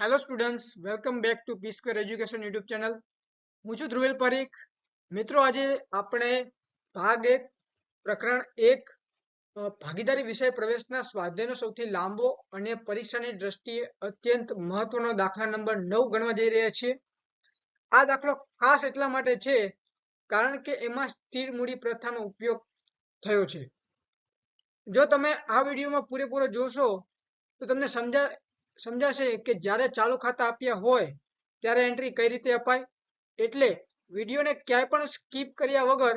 Hello students welcome back to P square education YouTube channel હું છું ધ્રુવેલ પરીખ. મિત્રો, આજે આપણે ભાગ એક, પ્રકરણ એક ભાગીદારી વિષય પ્રવેશના સ્વાધ્યાયનો સૌથી લાંબો અને પરીક્ષાની દ્રષ્ટિએ અત્યંત મહત્વનો દાખલા નંબર નવ ગણવા જઈ રહ્યા છીએ. આ દાખલો ખાસ એટલા માટે છે કારણ કે એમાં સ્થિર મૂડી પ્રથાનો ઉપયોગ થયો છે. જો તમે આ વિડીયોમાં પૂરેપૂરો જોશો, તો તમને સમજા સમજાશે કે જ્યારે ચાલુ ખાતા આપ્યા હોય, ત્યારે એન્ટ્રી કઈ રીતે અપાય? એટલે વિડીયોને ક્યાંય પણ સ્કીપ કર્યા વગર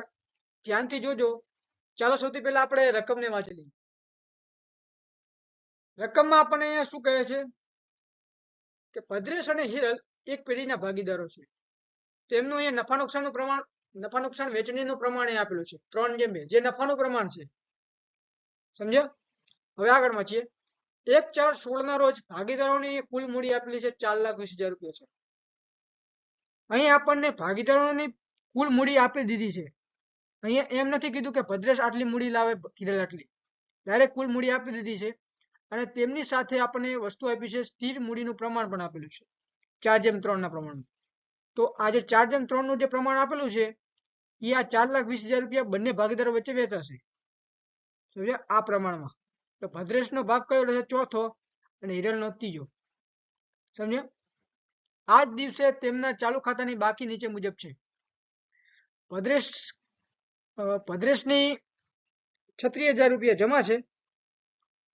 ધ્યાનથી જોજો. ચાલો સૌથી પહેલા આપણે રકમને વાંચી લઈએ. રકમમાં આપણને શું કહે છે? કે ભદ્રેશ અને હિરલ એક પેઢીના ભાગીદારો છે. તેમનું અહીંયા નફા નુકસાનનું પ્રમાણ, નફા નુકસાન વેચણીનું પ્રમાણ આપેલું છે. ત્રણ જેમ બે. જે નફાનું પ્રમાણ છે. સમજ્યા? હવે આગળમાં વાંચીએ. એક ચાર સોળ ના રોજ ભાગીદારોની કુલ મૂડી આપેલી છે ચાર લાખ વીસ હજાર રૂપિયા છે. અહીં આપણને ભાગીદારોની કુલ મૂડી આપી દીધી છે. અહીંયા એમ નથી કીધું કે ભદ્રેશ આટલી મૂડી લાવે કિરેલ આટલી. ડાયરેક્ટ કુલ મૂડી આપી દીધી છે અને તેમની સાથે આપણને વસ્તુ આપી છે સ્થિર મૂડીનું પ્રમાણ પણ આપેલું છે. ચાર જેમ ત્રણ ના પ્રમાણમાં. તો આ જે ચાર જેમ ત્રણનું જે પ્રમાણ આપેલું છે એ આ ચાર લાખ વીસ હજાર રૂપિયા બંને ભાગીદારો વચ્ચે વેચાશે. આ પ્રમાણમાં. તો ભદ્રેશનો ભાગ કયો રહેશે ચોથો. અને હિરલનો ત્રીજો. સમજ્યા? આ જ દિવસે તેમના ચાલુ ખાતાની બાકી નીચે મુજબ છે. ભદ્રેશ ભદ્રેશની છત્રીસ હજાર રૂપિયા જમા છે.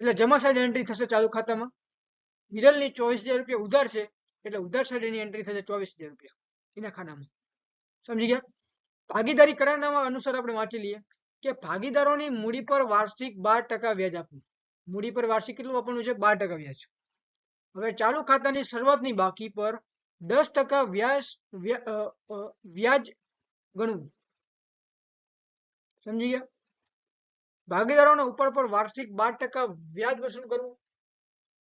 એટલે જમા સાઈડ એન્ટ્રી થશે ચાલુ ખાતામાં. હિરલની ચોવીસ હજાર રૂપિયા ઉધાર છે. એટલે ઉધાર સાઈડ એની એન્ટ્રી થશે ચોવીસ હજાર રૂપિયા એના ખાનામાં. સમજી ગયા? ભાગીદારી કરારનામા અનુસાર આપણે વાંચી લઈએ કે ભાગીદારોની મૂડી પર વાર્ષિક બાર ટકા વ્યાજ આપવું. મૂડી પર વાર્ષિક કેટલું આપવાનું છે? બાર ટકા વ્યાજ. હવે ચાલુ ખાતાની શરૂઆતની બાકી પર દસ ટકા વ્યાજ વ્યાજ ગણવું. સમજી ગયા? ભાગીદારોના ઉપર પર વાર્ષિક બાર ટકા વ્યાજ વસૂલ કરવું.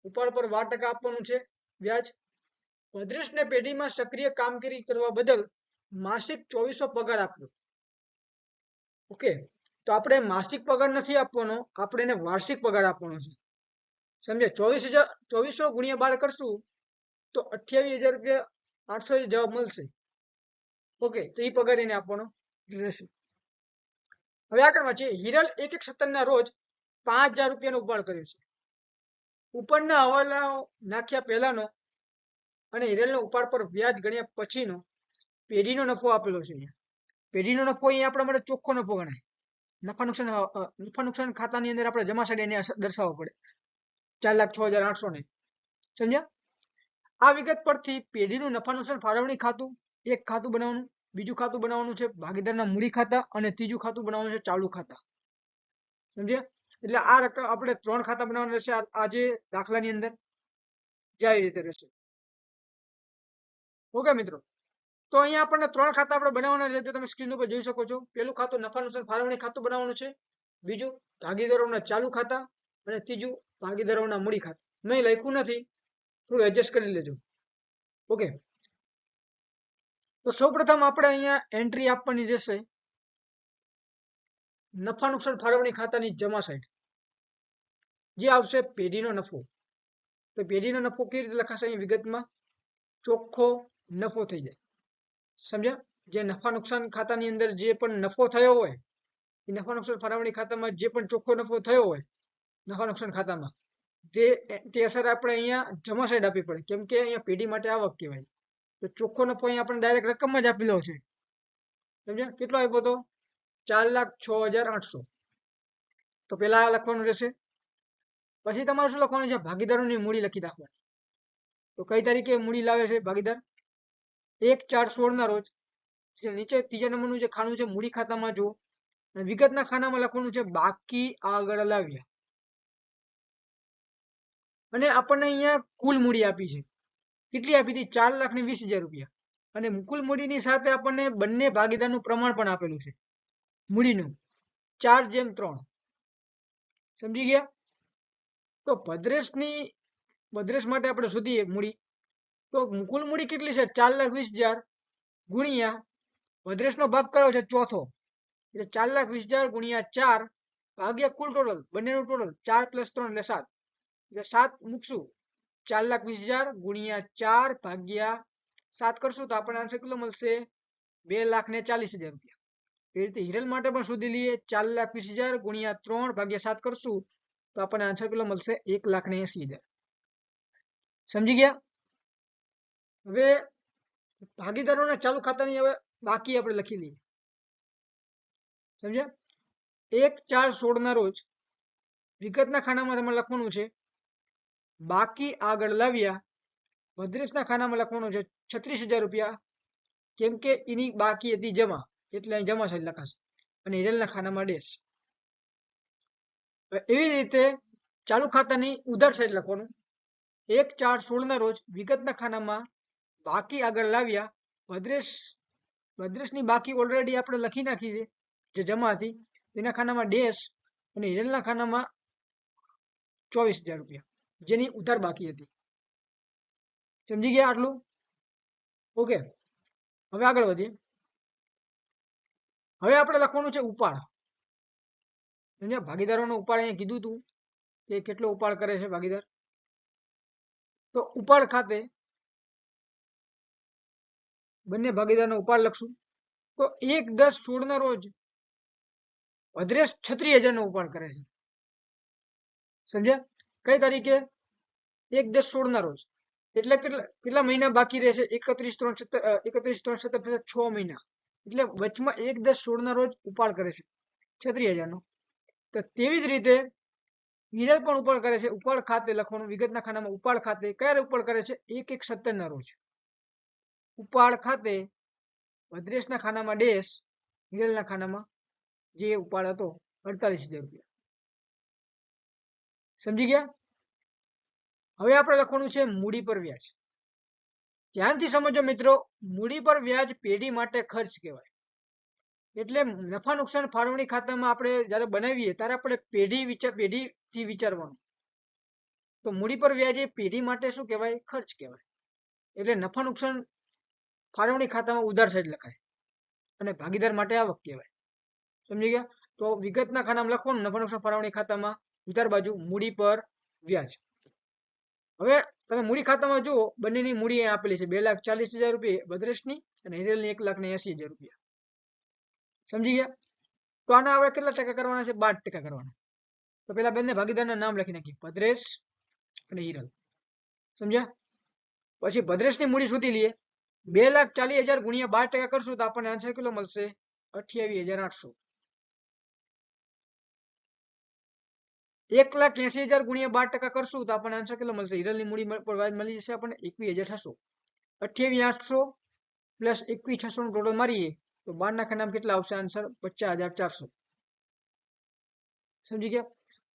ઉપર પર બાર ટકા આપવાનું છે વ્યાજ. ભદ્રેશને પેઢીમાં સક્રિય કામગીરી કરવા બદલ માસિક ચોવીસો પગાર આપ્યો. ઓકે. તો આપણે માસિક પગાર નથી આપવાનો, આપણે એને વાર્ષિક પગાર આપવાનો છે. સમજે ચોવીસ હજાર, ચોવીસો ગુણ્યા બાર કરશું, તો અઠ્યાવીસ હજાર રૂપિયા આઠસો જવાબ મળશે. ઓકે, તો એ પગાર એને આપવાનો રહેશે. હવે આગળ વાંચીએ. હિરલ એક એક સત્તરના રોજ પાંચ હજાર રૂપિયાનો ઉપાડ કર્યો છે. ઉપરના હવાલાઓ નાખ્યા પહેલાનો અને હિરલનો ઉપાડ પર વ્યાજ ગણ્યા પછીનો પેઢીનો નફો આપેલો છે. અહીંયા પેઢીનો નફો અહીંયા આપણા માટે ચોખ્ખો નફો ગણાય. નફા નુકસાન નફા નુકસાન ખાતાની અંદર આપણે જમા સાઈડ એને દર્શાવવો પડે. ચાર લાખ છ હજાર આઠસો ને. સમજ્યા? આ વિગત પરથી પેઢીનું નફા નુકસાન ફાળવણી ખાતું, એક ખાતું બનાવવાનું, બીજું ખાતું બનાવવાનું છે ભાગીદારના મૂડી ખાતા અને ત્રીજું ખાતું બનાવવાનું છે ચાલુ ખાતા. સમજ્યા? એટલે આ રકમ આપણે ત્રણ ખાતા બનાવવાના રહેશે આ- આ દાખલાની અંદર. જાય રીતે રહેશે. ઓકે મિત્રો? તો અહીંયા આપણને ત્રણ ખાતા આપણે બનાવવાના છે તમે સ્ક્રીન ઉપર જોઈ શકો છો. પેલું ખાતું નફા નુકસાન ફાળવણી ખાતું બનાવવાનું છે. બીજું ભાગીદારોના ચાલુ ખાતા અને ત્રીજું ભાગીદારોના મૂડી ખાતા. મેં લખ્યું નથી, થોડું એડજસ્ટ કરી લેજો. ઓકે તો સૌપ્રથમ આપણે અહીંયા એન્ટ્રી આપવાની રહેશે. નફા નુકસાન ફાળવણી ખાતાની જમા સાઈડ જે આવશે પેઢીનો નફો. તો પેઢીનો નફો કેવી રીતે લખાશે અહીં વિગતમાં? ચોખ્ખો નફો થઈ જાય. સમજ્યા? જે નફા નુકસાન ખાતાની અંદર જે પણ નફો થયો હોય, એ નફા નુકસાન ફાળવણી ખાતામાં જે પણ ચોખ્ખો નફો થયો હોય, નફા નુકસાન ખાતામાં તે તે અસર આપણે અહીંયા જમા સાઈડ આપવી પડે. કેમ કે અહીંયા પેઢી માટે આવક કહેવાય. તો ચોખ્ખો નફો અહીંયા આપણે ડાયરેક્ટ રકમમાં જ આપેલો છે. સમજ્યા? કેટલો આપ્યો તો? ચાર લાખ છ હજાર આઠસો. તો આ લખવાનું રહેશે. પછી તમારે શું લખવાનું છે? ભાગીદારોની મૂડી લખી નાખવાની. તો કઈ તારીખે મૂડી લાવે છે ભાગીદાર? એક ચાર સોળ ના રોજ નીચે ત્રીજા નંબરનું જે ખાનું છે, મૂડી ખાતામાં જુઓ. અને વિગતના ખાનામાં લખવાનું છે, બાકી આગળ લાવ્યા. અને આપણને અહીંયા કુલ મૂડી આપી છે. કેટલી આપી હતી? ચાર લાખ ને વીસ હજાર રૂપિયા. અને કુલ મૂડીની સાથે આપણને બંને ભાગીદારનું પ્રમાણ પણ આપેલું છે. મૂડીનું. ચાર જેમ ત્રણ. સમજી ગયા? તો ભદ્રેશની, ભદ્રેશ માટે આપણે શોધીએ મૂડી. તો કુલ મૂડી કેટલી છે? ચાર લાખ વીસ હજાર. ગુણ્યા ભદ્રેશનો ભાગ કયો છે? ચોથો. એટલે ચાર લાખ વીસ હજાર ગુણ્યા ચાર ભાગ્યા કુલ ટોટલ બંનેનું ટોટલ ચાર પ્લસ ત્રણ એટલે સાત. એટલે સાત મૂકશું. ચાર લાખ વીસ હજાર ગુણ્યા ચાર ભાગ્યા સાત કરશું તો આપણને આન્સર કેટલો મળશે? બે લાખ ને ચાલીસ હજાર રૂપિયા. એ રીતે હિરલ માટે પણ શોધી લઈએ. ચાર લાખ વીસ હજાર ગુણ્યા ત્રણ ભાગ્યા સાત કરશું તો આપણને આન્સર કેટલો મળશે? એક લાખ ને એસી હજાર. સમજી ગયા? હવે ભાગીદારોના ચાલુ ખાતાની હવે બાકી આપણે લખી લઈએ સમજ્યા? એક ચાર સોળ ના રોજ વિગતના ખાનામાં તમારે લખવાનું છે. બાકી આગળ લાવ્યા, ભદ્રેશના ખાનામાં લખવાનું છે છત્રીસ હજાર રૂપિયા. કેમ કે એની બાકી હતી જમા, એટલે અહીં જમા સાઈડ લખાશે. અને હિરલના ખાનામાં ડેશ એવી રીતે ચાલુ ખાતાની ઉધાર સાઈડ લખવાનું. એક ચાર સોળ ના રોજ વિગતના ખાનામાં બાકી આગળ લાવ્યા. ભદ્રેશ, ભદ્રેશની બાકી ઓલરેડી આપણે લખી નાખી છે, જે જમા હતી. એના ખાનામાં ડેશ અને હિરલના ખાનામાં ચોવીસ હજાર રૂપિયા, જેની ઉધાર બાકી હતી. સમજી ગયા આટલું? ઓકે હવે આગળ વધીએ. હવે આપણે લખવાનું છે ઉપાડ. સમજ્યા ભાગીદારોનો ઉપાડ અહીંયા કીધું તું કે કેટલો ઉપાડ કરે છે ભાગીદાર? તો ઉપાડ ખાતે બંને ભાગીદારનો ઉપાડ લખશું. તો એક, દસ સોળ ના રોજ ભદ્રેશ છત્રીસ હજાર નો ઉપાડ કરે છે. સમજ્યા? કઈ તારીખે? એક, દસ સોળ ના રોજ. એટલે કેટલા કેટલા મહિના બાકી રહેશે? એકત્રીસ, ત્રણ, સત્તર એકત્રીસ, ત્રણ, સત્તર, છ મહિના. એટલે વચમાં એક, દસ સોળ ના રોજ ઉપાડ કરે છે છત્રીસ હજાર નો તો તેવી જ રીતે હિરલ પણ ઉપાડ કરે છે. ઉપાડ ખાતે લખવાનું, વિગતના ખાનામાં ઉપાડ ખાતે ક્યારે ઉપાડ કરે છે? એક એક સત્તર ના રોજ. ઉપાડ ખાતે ભદ્રેશના ખાનામાં ડેશ હિરલના ખાનામાં જે ઉપાડ હતો, અડતાલીસ હજાર રૂપિયા. સમજી ગયા? હવે આપણે લખવાનું છે મૂડી પર વ્યાજ. ધ્યાનથી સમજો મિત્રો, મૂડી પર વ્યાજ પેઢી માટે ખર્ચ કહેવાય. એટલે નફા નુકસાન ફાળવણી ખાતામાં આપણે જ્યારે બનાવીએ, ત્યારે આપણે પેઢી વિચાર, પેઢીથી વિચારવાનું. તો મૂડી પર વ્યાજ એ પેઢી માટે શું કહેવાય? ખર્ચ કહેવાય. એટલે નફા નુકસાન ફાળવણી ખાતામાં ઉધાર સહિત લખાય. અને ભાગીદાર માટે આવક કહેવાય. સમજી ગયા? તો વિગતના ખાનામાં લખવાનું, નફા નુકસાન ફાળવણી ખાતામાં ઉધાર બાજુ મૂડી પર વ્યાજ. હવે તમે મૂડી ખાતામાં જુઓ, બંનેની મૂડી આપેલી છે. બે લાખ ચાલીસ હજાર રૂપિયા બદ્રેશની અને હિરેલની એક લાખ ને એસી હજાર રૂપિયા. સમજી ગયા? તો આના હવે કેટલા ટકા કરવાના છે? બાર ટકા કરવાના. તો પેલા બંને ભાગીદારના નામ લખી નાખીએ. ભદ્રેશ અને હિરલ. સમજ્યા? પછી ભદ્રેશની મૂડી શોધી લઈએ. બે લાખ ચાલીસ હજાર ગુણ્યા બાર ટકા કરશું તો આપણને આન્સર કેટલો મળશે? અઠ્યાવીસ હજાર આઠસો. એક લાખ એસી હજાર ગુણ્યા બાર ટકા કરશું તો આપણને આન્સર કેટલો મળશે? હિરલની મૂડી મ- પર વ્યાજ મળી જશે આપણને? એકવીસ હજાર છસો. અઠ્યાવીસ આઠસો પ્લસ એકવીસ છસો નું ટોટલ મારીએ તો બાર ના ખાનામાં કેટલા આવશે આન્સર પચાસ હજાર ચારસો. સમજી ગયા?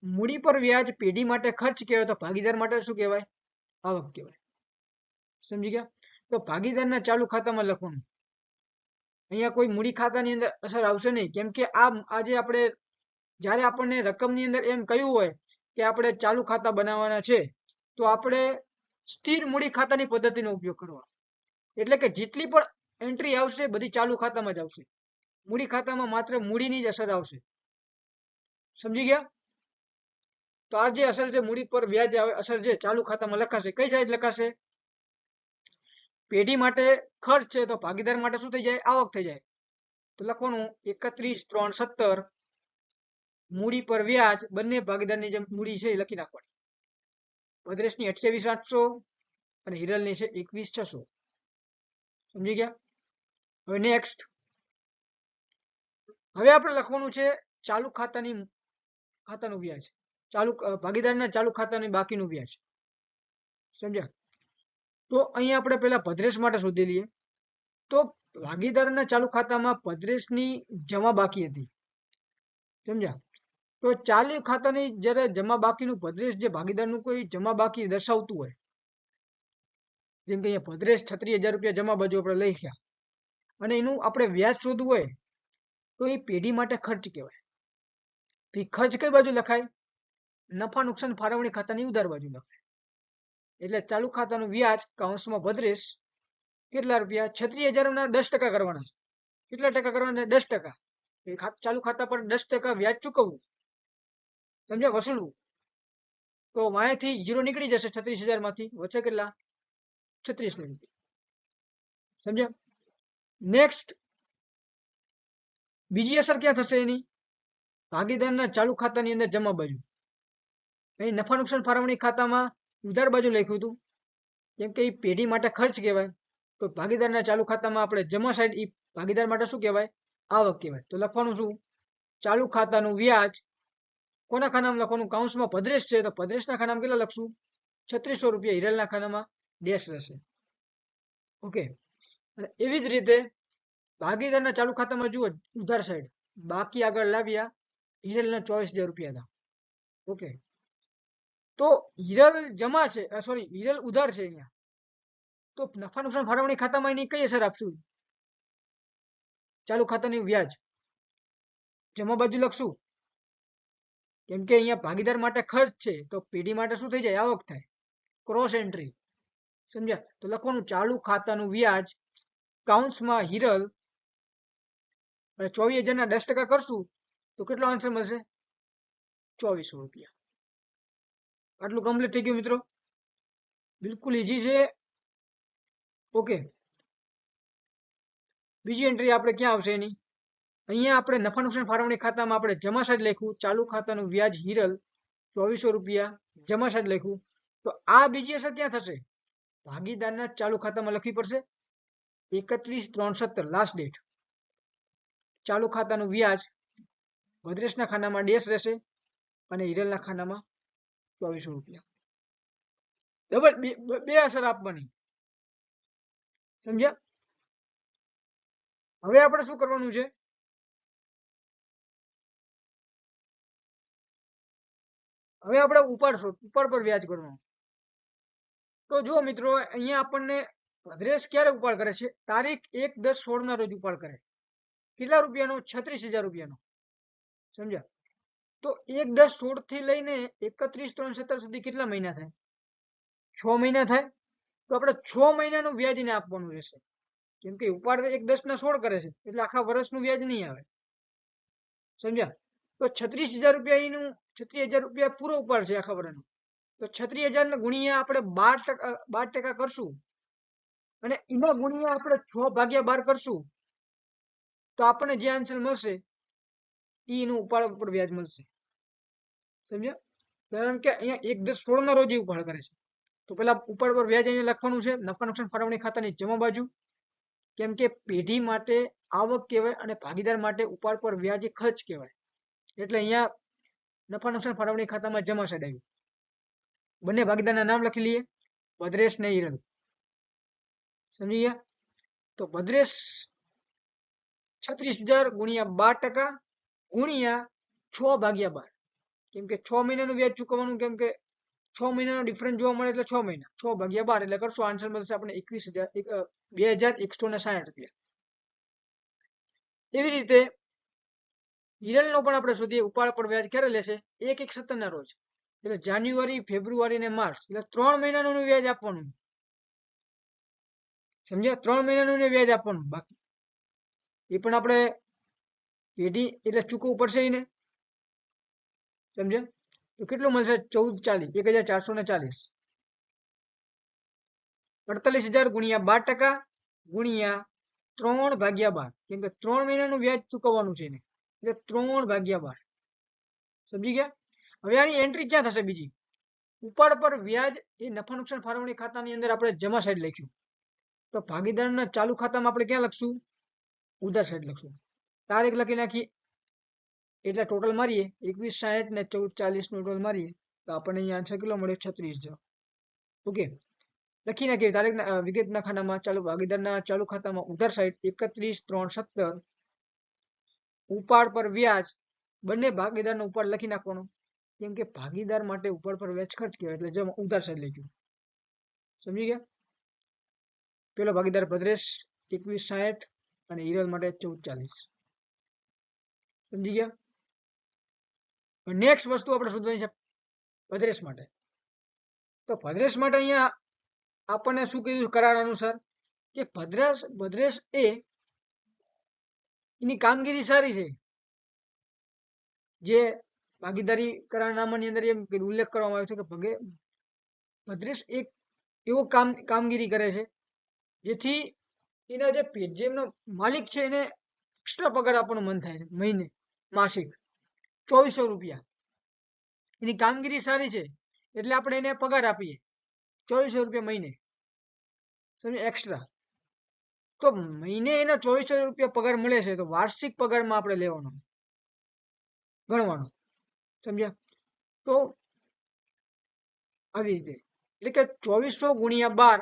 મૂડી પર વ્યાજ પેઢી માટે ખર્ચ કહેવાય તો ભાગીદાર માટે શું કહેવાય? આવક કહેવાય. સમજી ગયા? તો ભાગીદારના ચાલુ ખાતામાં લખવાનું. અહીંયા કોઈ મૂડી ખાતાની અંદર અસર આવશે નહીં. કેમ કે આ આજે આપણે, જ્યારે આપણને રકમની અંદર એમ કહ્યું હોય કે આપણે ચાલુ ખાતા બનાવવાના છે, તો આપણે સ્થિર મૂડી ખાતાની પદ્ધતિનો ઉપયોગ કરવાનો. એટલે કે જેટલી પણ એન્ટ્રી આવશે, બધી ચાલુ ખાતામાં જ આવશે. મૂડી ખાતામાં માત્ર મૂડીની જ અસર આવશે. સમજી ગયા? તો આ જે અસર છે, મૂડી પર વ્યાજ આવે, અસર છે ચાલુ ખાતામાં લખાશે, કઈ સાઈડ લખાશે? પેઢી માટે ખર્ચ છે તો ભાગીદાર માટે શું થઈ જાય? આવક થઈ જાય. તો લખવાનું એકત્રીસ, ત્રણ, સત્તર. મૂડી પર વ્યાજ બંને ભાગીદારની જે મૂડી છે એ લખી નાખવાની. ભદ્રેશની અઠ્યાવીસ, આઠસો અને હિરલની છે એકવીસ, છસો. સમજી ગયા? હવે નેક્સ્ટ હવે આપણે લખવાનું છે ચાલુ ખાતાની ખાતાનું વ્યાજ. ચાલુ ભાગીદારના ચાલુ ખાતાની બાકીનું વ્યાજ. સમજ્યા? તો અહીંયા આપણે પેલા ભદ્રેશ માટે શોધી લઈએ. તો ભાગીદારના ચાલુ ખાતામાં ભદ્રેશની જમા બાકી હતી. સમજ્યા? તો ચાલુ ખાતાની જ્યારે જમા બાકીનું ભદ્રેશ જે ભાગીદારનું કોઈ જમા બાકી દર્શાવતું હોય, જેમ કે અહીંયા ભદ્રેશ છત્રીસ હજાર રૂપિયા જમા બાજુ આપણે ગયા. અને એનું આપણે વ્યાજ શોધવું હોય, તો એ પેઢી માટે ખર્ચ કહેવાય. તો એ ખર્ચ કઈ બાજુ લખાય? નફા નુકસાન ફાળવણી ખાતાની ઉધાર બાજુ લખાય. એટલે ચાલુ ખાતાનું વ્યાજ કૌંસમાં ભદ્રેશ કેટલા રૂપિયા? છત્રીસ હજારના દસ ટકા કરવાના છે. કેટલા ટકા કરવાના દસ ટકા. ચાલુ ખાતા પર દસ ટકા વ્યાજ ચૂકવવું. સમજ્યા? વસૂલવું. તો માયાથી જીરો નીકળી જશે છત્રીસ હજારમાંથી વચ્ચે કેટલા? છત્રીસ સમજ્યા? નેક્સ્ટ બીજી અસર ક્યાં થશે એની? ભાગીદારના ચાલુ ખાતાની અંદર જમા બાજુ અહીં નફા નુકસાન ફાળવણી ખાતામાં ઉધાર બાજુ લખ્યું હતું. કેમ કે એ પેઢી માટે ખર્ચ કહેવાય. તો ભાગીદારના ચાલુ ખાતામાં આપણે જમા સાઈડ એ ભાગીદાર માટે શું કહેવાય? આવક કહેવાય. તો લખવાનું શું? ચાલુ ખાતાનું વ્યાજ કોના ખાનામાં લખવાનું? કાઉન્સમાં ભદ્રેશ છે. તો ભદ્રેશના ખાનામાં કેટલા લખશું? છત્રીસો રૂપિયા હિરલના ખાનામાં ડેશ રહેશે. ઓકે. અને એવી જ રીતે ભાગીદારના ચાલુ ખાતામાં જુઓ, ઉધાર સાઈડ બાકી આગળ લાવ્યા, હિરલના ચોવીસ હજાર રૂપિયા હતા. ઓકે. તો હિરલ જમા છે સોરી હિરલ ઉધાર છે અહીંયા. તો નફા નુકસાન ફાળવણી ખાતામાં એની કઈ અસર આપશું? ચાલુ ખાતાની વ્યાજ. જમા બાજુ લખશું. કેમ કે અહીંયા ભાગીદાર માટે ખર્ચ છે, તો પેઢી માટે શું થઈ જાય? આવક થાય. ક્રોસ એન્ટ્રી સમજ્યા? તો લખવાનું ચાલુ ખાતાનું વ્યાજ કાઉન્સમાં હિરલ, અને ચોવીસ હજારના દસ ટકા કરશું, તો કેટલો આન્સર મળશે? ચોવીસો રૂપિયા. આટલું કમ્પ્લીટ થઈ ગયું મિત્રો? બિલકુલ ઈઝી છે. ઓકે બીજી એન્ટ્રી આપણે ક્યાં આવશે એની? અહીંયા આપણે નફા નુકસાન ફાળવણી ખાતામાં આપણે જમાસાજ લખ્યું, ચાલુ ખાતાનું વ્યાજ હિરલ ચોવીસો રૂપિયા જમાસાજ લખ્યું. તો આ બીજી અસર ક્યાં થશે? ભાગીદારના ચાલુ ખાતામાં લખવી પડશે. એકત્રીસ ત્રણ સત્તર લાસ્ટ ડેટ ચાલુ ખાતાનું વ્યાજ ભદ્રેશના ખાનામાં ડેશ રહેશે અને હિરલના ખાનામાં ચોવીસો રૂપિયા? ડબલ, બે અસર આપવાની. સમજ્યા? હવે આપણે શું કરવાનું છે? હવે આપણે ઉપાડશો ઉપર પર વ્યાજ કરવાનું. તો જો મિત્રો, અહીંયા આપણને ભદ્રેશ ક્યારે ઉપાડ કરે છે? તારીખ એક દસ સોળ ના રોજ ઉપાડ કરે. કેટલા રૂપિયાનો? છત્રીસ હજાર રૂપિયાનો. સમજ્યા? તો એક દસ સોળથી લઈને એકત્રીસ ત્રણ સત્તર સુધી કેટલા મહિના થાય? છ મહિના થાય? તો આપણે છ મહિનાનું વ્યાજ એને આપવાનું રહેશે. કેમ કે ઉપાડ એક દસ ના સોળ કરે છે, એટલે આખા વર્ષનું વ્યાજ નહીં આવે. સમજ્યા? તો છત્રીસ હજાર રૂપિયા એનું, છત્રીસ હજાર રૂપિયા પૂરો ઉપાડ છે આખા વર્ષનો. તો છત્રીસ હજાર ને ગુણ્યા આપણે બાર ટકા બાર ટકા કરશું. અને એના ગુણ્યા આપણે છ ભાગ્યા બાર કરશું. તો આપણને જે આન્સર મળશે એનું ઉપાડ ઉપર વ્યાજ મળશે. સમજ્યા? કારણ કે અહીંયા એક દસ સોળ ના રોજ ઉપાડ કરે છે. તો પેલા ઉપાડ પર વ્યાજ અહીંયા લખવાનું છે. નફા નુકસાન ફાળવણી ખાતાની જમા બાજુ. કેમ કે પેઢી માટે આવક કહેવાય અને ભાગીદાર માટે ઉપાડ પર વ્યાજ ખર્ચ કહેવાય. એટલે અહીંયા નફા નુકસાન ફાળવણી ખાતામાં જમા સાઈડ બંને ભાગીદારના નામ લખી લઈએ. ભદ્રેશ ને હિરલ સમજી ગયા? તો ભદ્રેશ છત્રીસ હજાર ગુણ્યા બાર ટકા. ગુણ્યા છ ભાગ્યા બાર. કેમ કે છ મહિનાનું વ્યાજ ચૂકવવાનું, કેમ કે છ મહિનાનો ડિફરન્સ જોવા મળે એટલે છ મહિના. છ ભાગ્યા બાર એટલે કરશો આન્સર મળશે આપણે એકવીસ હજાર બે હજાર એકસો ને સાઠ રૂપિયા. એવી રીતે હિરલનો પણ આપણે શોધીએ, ઉપાડ પર વ્યાજ ક્યારે લેશે? એક એક સત્તરના રોજ. એટલે જાન્યુઆરી, ફેબ્રુઆરી ને માર્ચ. એટલે ત્રણ મહિનાનું વ્યાજ આપવાનું. સમજ્યા? ત્રણ મહિનાનું વ્યાજ આપવાનું બાકી. એ પણ આપણે પેઢી એટલે ચૂકવવું પડશે એને સમજ્યા? તો કેટલું મળશે? ચૌદ ચાલીસ, એક હજાર ચારસો ને ચાલીસ. અડતાલીસ હજાર ગુણ્યા બાર ટકા ગુણ્યા ત્રણ ભાગ્યા બાર. કેમ કે ત્રણ મહિનાનું વ્યાજ ચૂકવવાનું છે એટલે ત્રણ ભાગ્યા બાર. સમજી ગયા? હવે આની એન્ટ્રી ક્યાં થશે બીજી? ઉપાડ પર વ્યાજ એ નફા નુકસાન ફાળવણી ખાતાની અંદર આપણે જમા સાઈડ લખ્યું. તો ભાગીદારના ચાલુ ખાતામાં આપણે ક્યાં લખશું? ઉધાર સાઈડ લખશું. તારીખ લખી નાખીએ એટલે ટોટલ મારીએ. એકવીસ, સાહીઠ ને ચૌદ, ચાલીસનું ટોટલ મારીએ. તો આપણને અહીંયા આન્સર કેટલો મળ્યો છત્રીસ હજાર ઓકે. લખી નાખીએ. તારીખ વિગતના ખાનામાં ચાલુ, ભાગીદારના ચાલુ ખાતામાં ઉધાર સાઈડ એકત્રીસ, ત્રણ, સત્તર. ઉપાડ પર વ્યાજ. બંને ભાગીદારનો ઉપાડ લખી નાખવાનો. કેમ કે ભાગીદાર માટે ઉપાડ પર વ્યાજ ખર્ચ કહેવાય. એટલે જેમાં ઉધાર સાઈડ લખ્યું. સમજી ગયા? પેલો ભાગીદાર ભદ્રેશ, એકવીસ, સાહીઠ અને હિરલ માટે ચૌદ, ચાલીસ. સમજી ગયા? નેક્સ્ટ વસ્તુ આપણે શોધવાની છે ભદ્રેશ માટે. તો ભદ્રેશ માટે અહીંયા આપણને શું કીધું કરાર અનુસાર કે ભદ્રેશ ભદ્રેશ એ એની કામગીરી સારી છે. જે ભાગીદારી કરારનામાની અંદર એમ ઉલ્લેખ કરવામાં આવ્યો છે કે ભગે, ભદ્રેશ એક એવો કામ, કામગીરી કરે છે, જેથી એના જે પે- જે માલિક છે એને એક્સ્ટ્રા પગાર આપવાનું મન થાય છે મહિને. માસિક ચોવીસો રૂપિયા. એની કામગીરી સારી છે, એટલે આપણે એને પગાર આપીએ, ચોવીસો રૂપિયા મહિને. સમજો એક્સ્ટ્રા તો મહિને એનો ચોવીસો રૂપિયા પગાર મળે છે, તો વાર્ષિક પગારમાં આપણે લેવાનો, ગણવાનો. સમજ્યા? તો આવી રીતે. એટલે કે ચોવીસો ગુણ્યા બાર,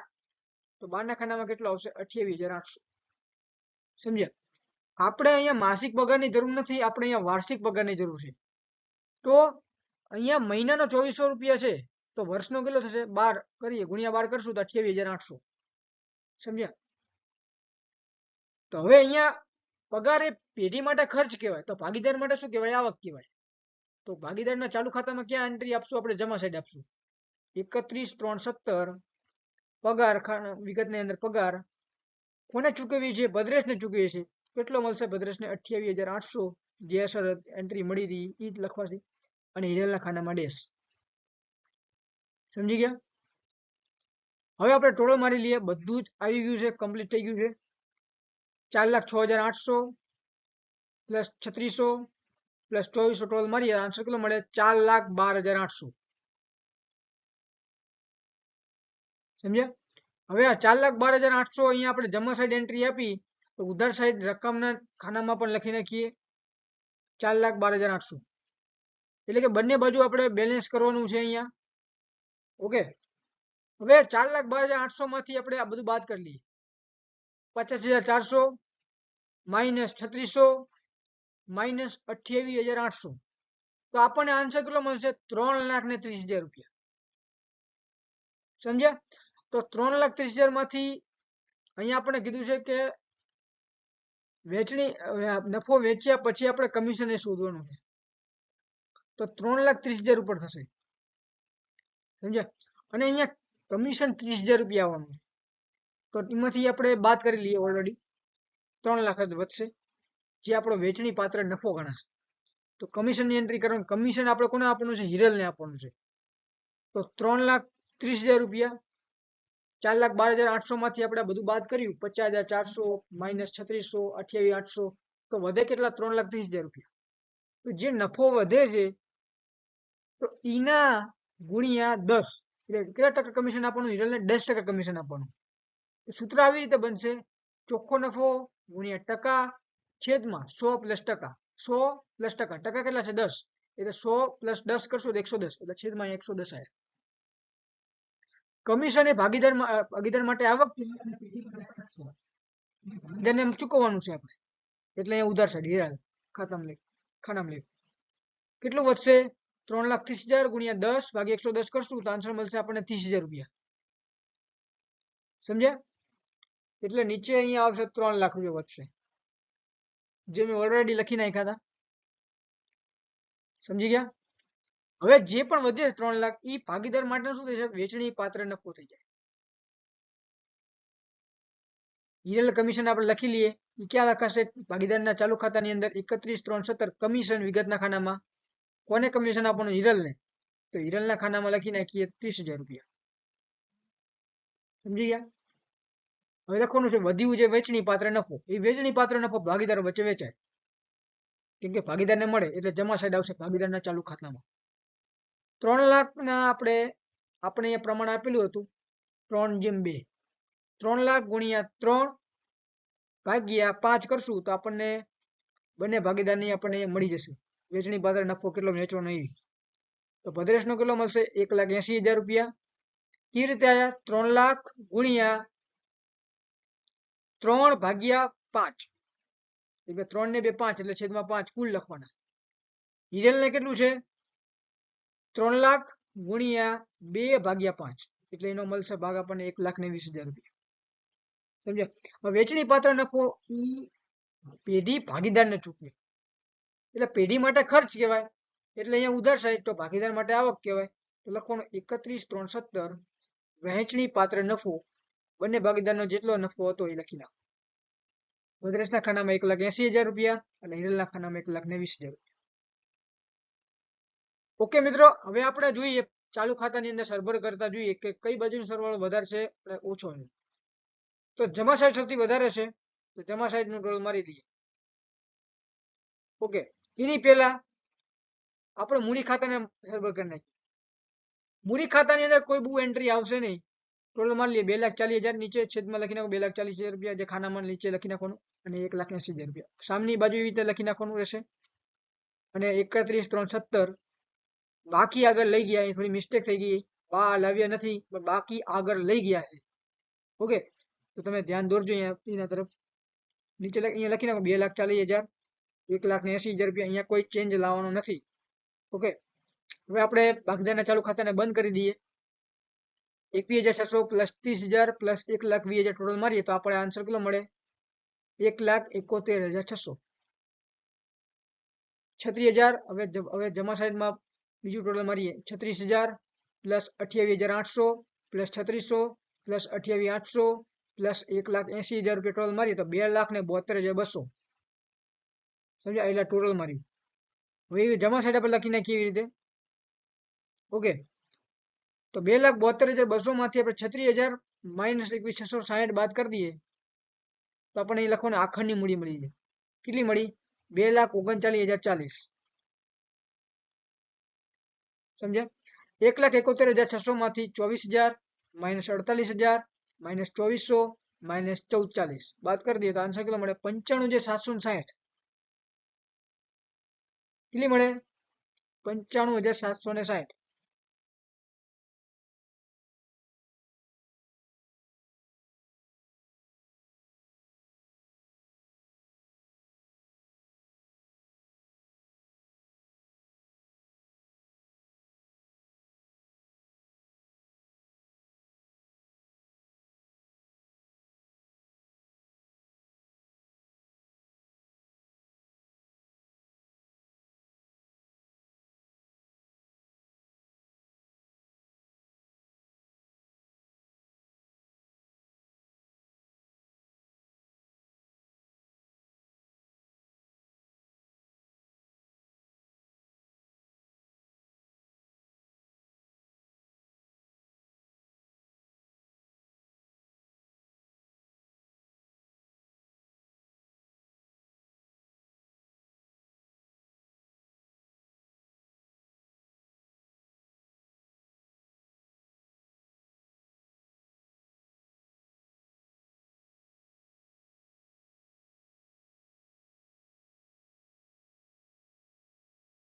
તો બારના ખાનામાં કેટલો આવશે? અઠ્યાવીસ હજાર આઠસો. સમજ્યા? આપણે અહીંયા માસિક પગારની જરૂર નથી, આપણે અહીંયા વાર્ષિક પગારની જરૂર છે. તો અહીંયા મહિનાનો ચોવીસો રૂપિયા છે, તો વર્ષનો કેટલો થશે? બાર કરીએ, ગુણ્યા બાર કરશું તો અઠ્યાવીસ હજાર આઠસો. સમજ્યા? તો હવે અહીંયા પગાર એ પેઢી માટે ખર્ચ કહેવાય, તો ભાગીદાર માટે શું કહેવાય? આવક કહેવાય. તો ભાગીદારના ચાલુ ખાતામાં ક્યાં એન્ટ્રી આપશું? આપણે જમા સાઈડ આપશું. એકત્રીસ, ત્રણ, સત્તર, પગાર વિગતની અંદર પગાર. કોને ચૂકવીએ છીએ? ભદ્રેશને ચૂકવીએ છે કેટલો મળશે? ભદ્રેશને અઠ્યાવીસ હજાર આઠસો જે અસર એન્ટ્રી મળી હતી. એ જ લખવાથી. અને હિરેલના ખાનામાં ડેશ સમજી ગયા? હવે આપણે ટોળો મારી લઈએ. બધું જ આવી ગયું છે. કમ્પ્લીટ થઈ ગયું છે. ચાર લાખ છ હજાર આઠસો પ્લસ છત્રીસો પ્લસ ચોવીસો ટોલ મારીએ આન્સર કેટલો મળે? ચાર લાખ બાર હજાર આઠસો. સમજ્યા? હવે આ ચાર લાખ બાર હજાર આઠસો અહીંયા આપણે જમા સાઈડ એન્ટ્રી આપી. ઉધાર સહિત રકમના ખાનામાં પણ લખી નાખીએ. ચાર લાખ બાર હજાર આઠસો. એટલે કે બંને બાજુ આપણે બેલેન્સ કરવાનું છે અહીંયા. ઓકે હવે ચાર લાખ બાર હજાર આઠસો માંથી આપણે આ બધું બાદ કરી લઈએ. પચાસ હજાર ચારસો માઇનસ છત્રીસો માઇનસ અઠ્યાવીસ હજાર આઠસો. તો આપણને આન્સર કેટલો મળશે? ત્રણ લાખ ને ત્રીસ હજાર રૂપિયા. સમજ્યા? તો ત્રણ લાખ ત્રીસ હજારમાંથી અહીંયા આપણે કીધું છે કે વેચણી નફો વેચ્યા પછી આપણે કમિશન શોધવાનું છે. તો ત્રણ લાખ ત્રીસ હજાર ઉપર થશે. સમજ્યા? અને અહીંયા કમિશન ત્રીસ હજાર રૂપિયા આવવાનું. તો એમાંથી આપણે બાદ કરી લઈએ ઓલરેડી ત્રણ લાખ જ વધશે. જે આપણો વેચણી પાત્ર નફો ગણાશે. તો કમિશનની એન્ટ્રી કરવાનું કમિશન આપણે કોને આપવાનું છે? હિરલને આપવાનું છે. તો ત્રણ લાખ ત્રીસ હજાર રૂપિયા ચાર લાખ બાર હજાર આઠસો માંથી આપણે બધું બાદ કર્યું, પચાસ હજાર ચારસો માઇનસ છત્રીસો, અઠ્યાવીસ, આઠસો, તો વધે કેટલા? ત્રણ લાખ ત્રીસ હજાર રૂપિયા. તો જે નફો વધે છે, તો ઈના ગુણ્યા દસ. એટલે કેટલા ટકા કમિશન આપવાનું? હિરલને દસ ટકા કમિશન આપવાનું. સૂત્ર આવી રીતે બનશે, ચોખ્ખો નફો ગુણ્યા ટકા છેદમાં સો પ્લસ ટકા. સો પ્લસ ટકા. ટકા કેટલા છે? દસ. એટલે સો પ્લસ દસ કરશો એકસો દસ. એટલે છેદમાં એકસો દસ આવે કમિશન એ ભાગીદાર ભાગીદાર માટે આવક છે અને પેઢી માટે ખર્ચ છે. ભાગીદારને ચૂકવવાનું છે આપણે. એટલે અહીંયા ઉધાર સાઈડ હિરાલ ખાતામાં લઈ, ખાનામાં લઈ. કેટલું વધશે? ત્રણ લાખ ત્રીસ હજાર ગુણ્યા દસ ભાગે એકસો દસ કરશું, તો આન્સર મળશે આપણને ત્રીસ હજાર રૂપિયા. સમજ્યા? એટલે નીચે અહીંયા આવશે ત્રણ લાખ રૂપિયા વધશે. જે મેં ઓલરેડી લખી નાખ્યા હતા. સમજી ગયા? હવે જે પણ વધે ત્રણ લાખ એ ભાગીદાર માટે શું થશે? વેચણી પાત્ર નફો થઈ જાય. હિરલ કમિશન આપણે લખી લઈએ. એ ક્યાં લખાશે? ભાગીદારના ચાલુ ખાતાની અંદર એકત્રીસ, ત્રણ, સત્તર કમિશન વિગતના ખાનામાં. કોને કમિશન આપવાનું? હિરલને તો હિરલના ખાનામાં લખી નાખીએ ત્રીસ હજાર રૂપિયા. સમજી ગયા? હવે લખવાનું છે વધ્યું જે વેચણી પાત્ર નફો. એ વેચણી પાત્ર નફો ભાગીદારો વચ્ચે વેચાય. કેમ કે ભાગીદારને મળે એટલે જમા સાઈડ આવશે ભાગીદારના ચાલુ ખાતામાં. ત્રણ લાખના આપણે આપણે અહીંયા પ્રમાણ આપેલું હતું, ત્રણ જેમ બે. ત્રણ લાખ ગુણ્યા ત્રણ ભાગ્યા પાંચ કરશું તો આપણને બંને ભાગીદારની આપણને મળી જશે. વેચણી પાત્ર નફો કેટલો વેચવાનો એ. તો ભદ્રેશનો કેટલો મળશે? એક લાખ એસી હજાર રૂપિયા. કેવી રીતે આયા? ત્રણ લાખ ગુણ્યા ત્રણ ભાગ્યા પાંચ. એટલે ત્રણ ને બે પાંચ, એટલે છેદમાં પાંચ કુલ લખવાના. હિરેલ ને કેટલું છે? ત્રણ લાખ ગુણ્યા બે ભાગ્યા પાંચ. એટલે એનો મળશે ભાગ આપણને એક લાખ ને વીસ હજાર રૂપિયા. વેચણી પાત્ર નફો ઈ પેઢી ભાગીદારને ચૂકવે. એટલે પેઢી માટે ખર્ચ કહેવાય. એટલે અહીંયા ઉધાર સાઈડ તો ભાગીદાર માટે આવક કહેવાય. તો લખવાનું એકત્રીસ ત્રણ સત્તર વહેંચણી પાત્ર નફો. બંને ભાગીદારનો જેટલો નફો હતો એ લખી નાખો. ભદ્રેશના ખાનામાં એક લાખ એસી હજાર રૂપિયા અને હિરલના ખાનામાં એક લાખ ને વીસ હજાર રૂપિયા. ઓકે, મિત્રો, હવે આપણે જોઈએ, ચાલુ ખાતાની અંદર સરભર કરતા જોઈએ કે કઈ બાજુનો સરવાળો વધારે છે અને ઓછો છે તો જમા સાઈડ સૌથી વધારે છે, તો જમા સાઈડનું ટોલ મારી દઈએ. ઓકે, એની પહેલા આપણે મૂડી ખાતાને સરભર કરી નાખીએ. મૂડી ખાતાની અંદર કોઈ બહુ એન્ટ્રી આવશે નહીં ટોટલ મારી લઈએ, બે લાખ ચાલીસ હજાર નીચે છેદમાં લખી નાખો, બે લાખ ચાલીસ હજાર રૂપિયા, જે ખાનામાં નીચે લખી નાખવાનું, અને એક લાખ એસી હજાર રૂપિયા. સામની બાજુ એવી રીતે લખી નાખવાનું રહેશે. અને એકત્રીસ, ત્રણ, સત્તર બાકી આગળ લઈ ગયા અહીં થોડી મિસ્ટેક થઈ ગઈ. બા લાવ્યા નથી, પણ બાકી આગળ લઈ ગયા છે. ઓકે? તો તમે ધ્યાન દોરજો અહીંયા એના તરફ. નીચે લખ- અહીંયા લખી નાખો, બે લાખ ચાલીસ હજાર, એક લાખ ને એસી હજાર રૂપિયા અહીંયા કોઈ ચેન્જ લાવવાનો નથી. ઓકે? હવે આપણે બાગદાના ચાલુ ખાતાને બંધ કરી દઈએ. એકવીસ હજાર છસો પ્લસ ત્રીસ હજાર પ્લસ એક લાખ વીસ હજાર ટોટલ મારીએ તો આપણે આન્સર કેટલો મળે? એક લાખ એકોતેર હજાર છસો. છત્રીસ હજાર, હવે જ- હવે જમા સાઈડમાં બીજું ટોટલ મારીએ છત્રીસ હજાર પ્લસ અઠ્યાવીસ હજાર આઠસો પ્લસ છત્રીસો પ્લસ અઠ્યાવીસ આઠસો પ્લસ એક લાખ એસી હજાર રૂપિયા ટોટલ મારીએ તો બે લાખ ને બોતેર હજાર બસો. સમજ્યા? એટલે ટોટલ માર્યું. હવે એ જમા સાઈડ આપણે લખી નાખીએ એવી રીતે? ઓકે. તો બે લાખ બોતેર હજાર બસો માંથી આપણે છત્રીસ હજાર માઇનસ એકવીસ, છસો સાહીઠ બાદ કરી દઈએ, તો આપણને એ લખવાનું આખરની મૂડી મળી જાય. કેટલી મળી? બે લાખ ઓગણચાલીસ હજાર ચાલીસ. સમજ્યા? એક લાખ એકોતેર હજાર છસો માંથી ચોવીસ હજાર માઇનસ અડતાલીસ હજાર માઇનસ ચોવીસો માઇનસ ચૌદ ચાલીસ બાદ કરી દઈએ તો આન્સર કેટલો મળે? પંચાણું જે સાતસો સાહીઠ. કેટલી મળે? પંચાણું હજાર સાતસો ને સાહીઠ.